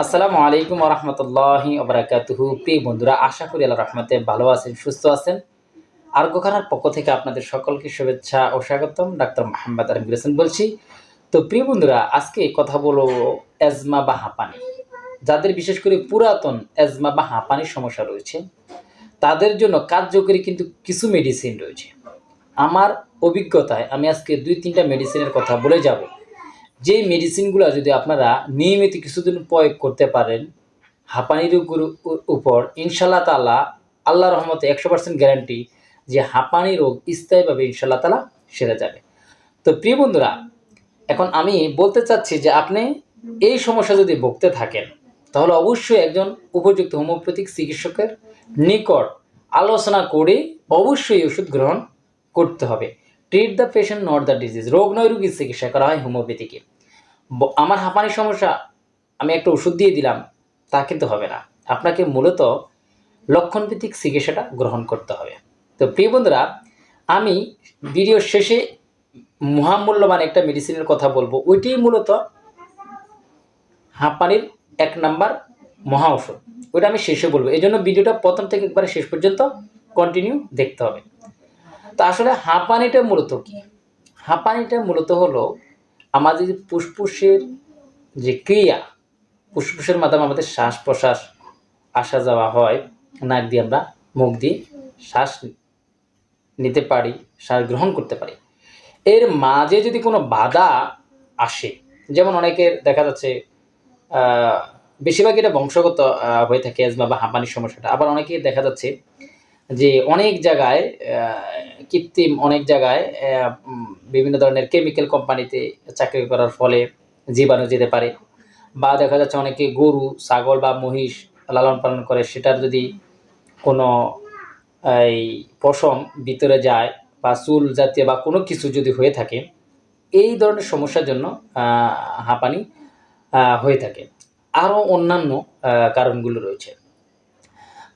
আসসালামু আলাইকুম রহমতুল্লাহি ওবরাকাতুহু প্রিয় বন্ধুরা, আশা করি আল্লাহ রহমতে ভালো আছেন, সুস্থ আছেন। আরগোখানার পক্ষ থেকে আপনাদের সকলকে শুভেচ্ছা ও স্বাগতম। ডাক্তার মোহাম্মদ আলমগীর হোসেন বলছি। তো প্রিয় বন্ধুরা, আজকে কথা বলব অ্যাজমা বা হাঁপানি। যাদের বিশেষ করে পুরাতন অ্যাজমা বা হাঁপানির সমস্যা রয়েছে, তাদের জন্য কার্যকরী কিন্তু কিছু মেডিসিন রয়েছে। আমার অভিজ্ঞতায় আমি আজকে দুই তিনটা মেডিসিনের কথা বলে যাব। যে মেডিসিনগুলো যদি আপনারা নিয়মিত কিছুদিন প্রয়োগ করতে পারেন, হাঁপানি রোগের উপর ইনশাল্লাহ তালা আল্লাহ রহমতে একশো পার্সেন্ট গ্যারান্টি যে হাঁপানি রোগ স্থায়ীভাবে ইনশাল্লাহ তালা সেরে যাবে। তো প্রিয় বন্ধুরা, এখন আমি বলতে চাচ্ছি যে আপনি এই সমস্যা যদি ভুগতে থাকেন, তাহলে অবশ্যই একজন উপযুক্ত হোমিওপ্যাথিক চিকিৎসকের নিকট আলোচনা করে অবশ্যই ওষুধ গ্রহণ করতে হবে। Treat the patient not the disease রোগ নয়, রোগীর চিকিৎসা করা হয় হোমিওপ্যাথিকে আমার হাঁপানির সমস্যা, আমি একটা ওষুধ দিয়ে দিলাম, তা কিন্তু হবে না। আপনাকে মূলত লক্ষণভিত্তিক চিকিৎসাটা গ্রহণ করতে হবে। তো প্রিয় বন্ধুরা, আমি ভিডিওর শেষে মহামূল্যবান একটা মেডিসিনের কথা বলব। ওইটাই মূলত হাঁপানির এক নাম্বার মহা ওষুধ। ওইটা আমি শেষে বলব। এই জন্য ভিডিওটা প্রথম থেকে একবারে শেষ পর্যন্ত কন্টিনিউ দেখতে হবে। তো আসলে হাঁপানিটা মূলত কি? হাঁপানিটা মূলত হলো আমাদের ফুসফুসের যে ক্রিয়া, ফুসফুসের মাধ্যমে আমাদের শ্বাস প্রশ্বাস আসা যাওয়া হয়, নাক দিয়ে আমরা মুখ দিয়ে শ্বাস নিতে পারি, শ্বাস গ্রহণ করতে পারি। এর মাঝে যদি কোনো বাধা আসে, যেমন অনেকের দেখা যাচ্ছে বেশিরভাগ এটা বংশগত হয়ে থাকে অ্যাজমা বা হাঁপানির সমস্যাটা। আবার অনেকে দেখা যাচ্ছে যে অনেক জায়গায় কৃত্রিম অনেক জায়গায় বিভিন্ন ধরনের কেমিক্যাল কোম্পানিতে চাকরি করার ফলে জীবাণু যেতে পারে বা দেখা যাচ্ছে অনেকে গরু, ছাগল বা মহিষ লালন পালন করে, সেটার যদি কোনো, এই পশম ভিতরে যায় বা চুল জাতীয় বা কোনো কিছু যদি হয়ে থাকে, এই ধরনের সমস্যার জন্য হাঁপানি হয়ে থাকে। আরও অন্যান্য কারণগুলো রয়েছে।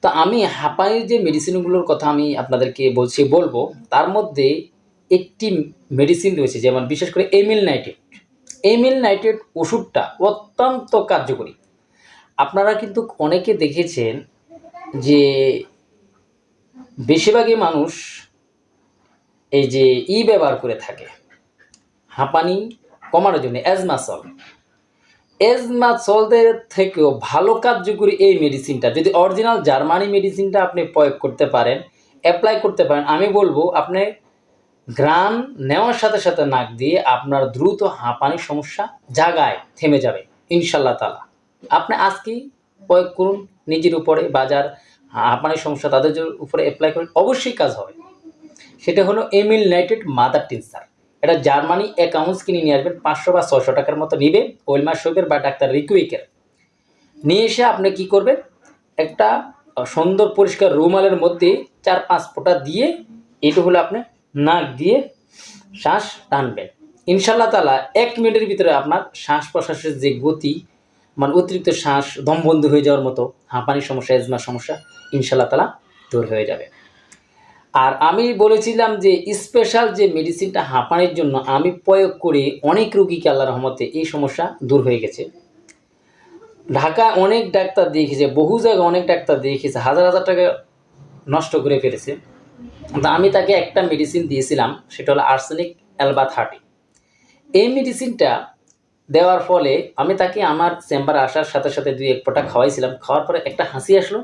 তো আমি হাঁপানির যে মেডিসিনগুলোর কথা আমি আপনাদেরকে বলছি, বলব, তার মধ্যে একটি মেডিসিন রয়েছে, যেমন বিশেষ করে এমিল নাইট্রেট এমিল নাইট্রেট ওষুধটা অত্যন্ত কার্যকরী। আপনারা কিন্তু অনেকে দেখেছেন যে বেশিরভাগই মানুষ এই যে ই ব্যবহার করে থাকে। হাঁপানি কমানোর জন্য অ্যাজমাসল এজমাসলদের থেকেও ভালো কার্যকরী এই মেডিসিনটা যদি অরিজিনাল জার্মানি মেডিসিনটা আপনি প্রয়োগ করতে পারেন অ্যাপ্লাই করতে পারেন, আমি বলব আপনি গ্রান নেওয়ার সাথে সাথে নাক দিয়ে আপনার দ্রুত হাঁপানির সমস্যা জাগায় থেমে যাবে ইনশাল্লাহ তালা আপনি আজকেই প্রয়োগ করুন, নিজের উপরে বাজার, হাঁপানির সমস্যা তাদের উপরে অ্যাপ্লাই করুন, অবশ্যই কাজ হবে। সেটা হলো এমিল নাইটেড মাদার টিনসার এটা জার্মানি আউন্স কিনে নিয়ে আসবেন, পাঁচশো বা ছশো টাকার মতো নিবে ওয়েলমার শোকের বা ডাক্তার রিকুইকের। নিয়ে এসে আপনি কি করবেন? একটা সুন্দর পরিষ্কার রুমালের মধ্যে চার পাঁচ ফোঁটা দিয়ে, এটা হলো আপনি নাক দিয়ে শ্বাস টানবেন। ইনশাল্লাহ তালা এক মিনিটের ভিতরে আপনার শ্বাস প্রশ্বাসের যে গতি মানে অতিরিক্ত শ্বাস দম বন্ধ হয়ে যাওয়ার মতো হাঁপানির সমস্যা, এজমার সমস্যা ইনশাল্লাহ তালা দূর হয়ে যাবে। আর আমি বলেছিলাম যে স্পেশাল যে মেডিসিনটা হাঁপানির জন্য আমি প্রয়োগ করে অনেক রুগীকে আল্লাহ রহমতে এই সমস্যা দূর হয়ে গেছে। ঢাকা অনেক ডাক্তার দেখিয়েছে, বহু জায়গায় অনেক ডাক্তার দেখিয়েছে, হাজার হাজার টাকা নষ্ট করে ফেলেছে। আমি তাকে একটা মেডিসিন দিয়েছিলাম, সেটা হলো আর্সেনিক অ্যালবা থার্টি এই মেডিসিনটা দেওয়ার ফলে আমি তাকে আমার চেম্বারে আসার সাথে সাথে দুই এক ফোঁটা খাওয়াইছিলাম, খাওয়ার পরে একটা হাসি আসলো।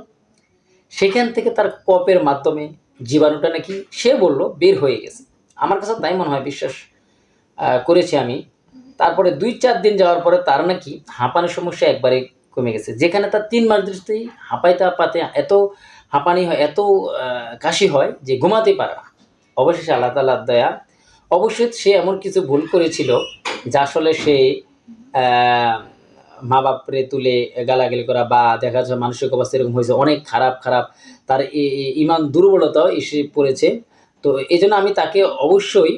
সেখান থেকে তার কপের মাধ্যমে জীবাণুটা নাকি সে বলল বের হয়ে গেছে। আমার কাছে তাই মনে হয় বিশ্বাস করেছি আমি। তারপরে দুই চার দিন যাওয়ার পরে তার নাকি হাঁপানির সমস্যা একবারে কমে গেছে। যেখানে তার তিন মাস দৃষ্টিতেই হাঁপাইতে হাঁপাতে এত হাঁপানি হয়, এত কাশি হয় যে ঘুমাতে পারে না। অবশেষে আল্লাহ তাল্লাহ দয়া। অবশ্যই সে এমন কিছু ভুল করেছিল যা আসলে সে মা বাপরে তুলে গালাগালি করা বা দেখা যাচ্ছে মানসিক অবস্থা এরকম হয়েছে, অনেক খারাপ খারাপ। তার ইমান দুর্বলতাও এসে পড়েছে। তো এই আমি তাকে অবশ্যই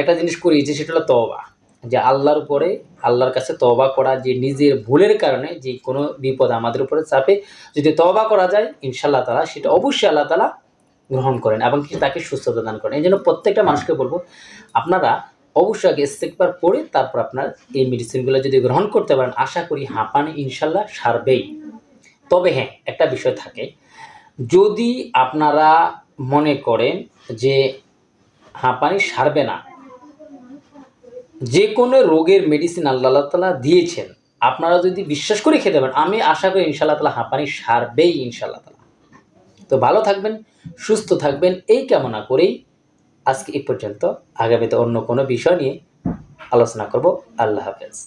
একটা জিনিস করিয়েছি সেটা হলো তওবা। যে আল্লাহর উপরে, আল্লাহর কাছে তওবা করা যে নিজের ভুলের কারণে যে কোনো বিপদ আমাদের উপরে চাপে যদি তওবা করা যায় ইনশাল্লাহ তালা সেটা অবশ্যই আল্লাহ তালা গ্রহণ করেন এবং তাকে সুস্থতা দান করেন। এই জন্য প্রত্যেকটা মানুষকে বলব, আপনারা অবশ্যই আগে ইস্তেকবার পড়ে তারপর আপনার এই মেডিসিনগুলো যদি গ্রহণ করতে পারেন, আশা করি হাঁপানি ইনশাল্লাহ সারবেই। তবে হ্যাঁ একটা বিষয় থাকে, যদি আপনারা মনে করেন যে হাঁপানি সারবে না যে কোনো রোগের মেডিসিন আল্লাহ তালা দিয়েছেন, আপনারা যদি বিশ্বাস করে খেতে পারেন, আমি আশা করি ইনশাল্লাহ তালা হাঁপানি সারবেই ইনশাল্লাহ তালা। তো ভালো থাকবেন, সুস্থ থাকবেন, এই কামনা করেই আজকে এ পর্যন্ত। আগামীতে অন্য কোনো বিষয় নিয়ে আলোচনা করব। আল্লাহ হাফেজ।